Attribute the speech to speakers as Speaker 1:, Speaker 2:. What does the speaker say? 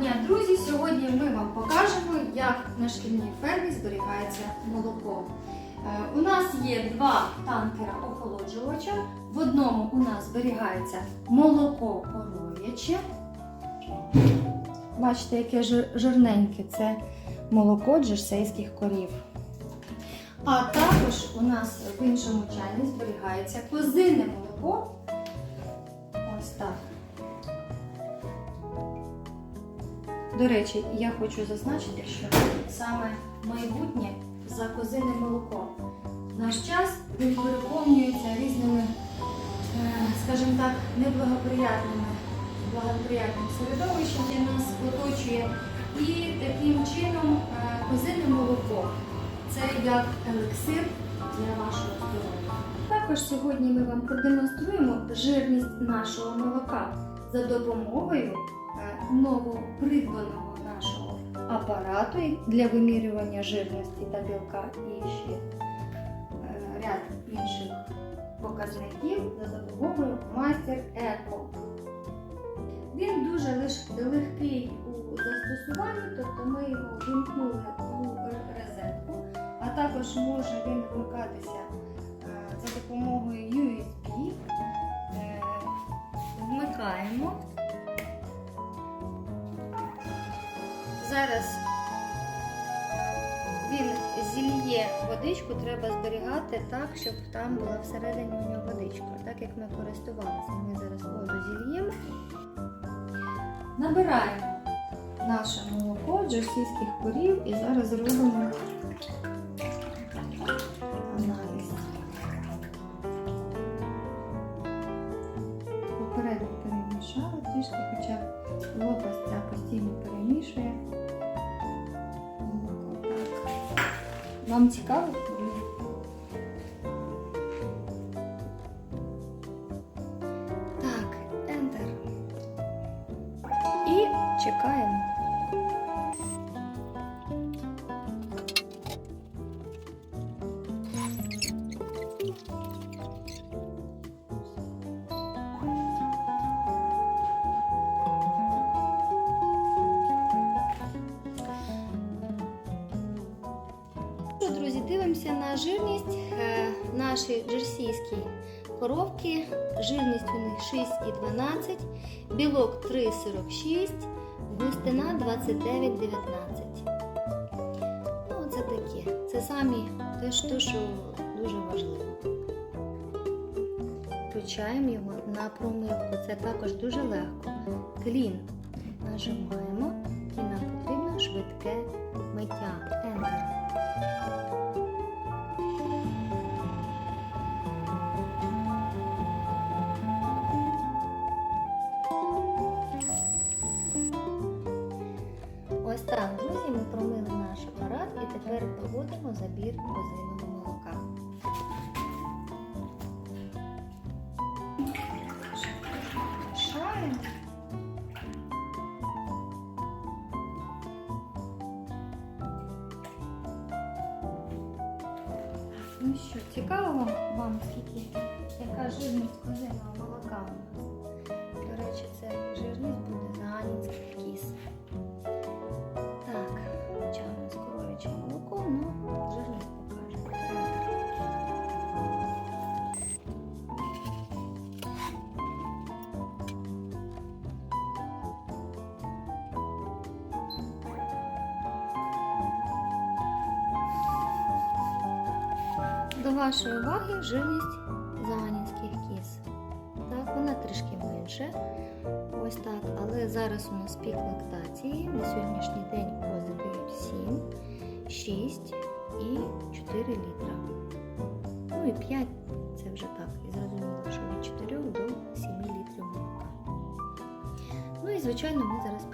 Speaker 1: дня, друзі! Сьогодні ми вам покажемо, як на шкільній фермі зберігається молоко. Е, У нас є два танкера охолоджувача. В одному у нас зберігається молоко коров'яче. Бачите, яке жирненьке це молоко джерсейських корів. А також у нас в іншому чайні зберігається козине молоко. До речі, я хочу зазначити, що саме майбутнє за козине молоко. Наш час він переповнюється різними, е, скажімо так, неблагоприятними благоприятним середовищем, яке нас оточує. І таким чином е, козине молоко це як елексир для вашого здоров'я. Також сьогодні ми вам продемонструємо жирність нашого молока за допомогою новопридбаного нашого апарату для вимірювання жирності та білка і ще е, ряд інших показників за допомогою Master Eco. Він дуже легкий у застосуванні, тобто ми його вимкнули у розетку, а також може він вмикатися е, за допомогою USB. Е, Вмикаємо. Зараз він зільє водичку, треба зберігати так, щоб там була всередині у нього водичка. Так як ми користувалися, ми зараз воду зільємо. Набираємо наше молоко джерсійських корів і зараз зробимо аналіз. Попередньо перемішала трішки, хоча лопасть постійно перемішує. Вам цікаво? Так, Enter. І чекаємо. Що, друзі, дивимося на жирність е, нашої джерсійські коровки. Жирність у них 6,12, білок 3,46, густина 29,19. Ну, це таке. Це самі те, що що дуже важливо. Включаємо його на промивку. Це також дуже легко. Клін нажимаємо і нам потрібно швидке миття. Enter. Ось так, друзі, ми промили наш апарат і тепер проводимо забір козиного Що, цікаво вам, вам скільки, яка жирність козиного молока у нас? До вашої уваги жирність заанінських кіз. Так, вона трішки менше. Ось так. Але зараз у нас пік лактації. На сьогоднішній день кози дають 7, 6 і 4 літра. Ну і 5 це вже так. І зрозуміло, що від 4 до 7 літрів молока. Ну і звичайно ми зараз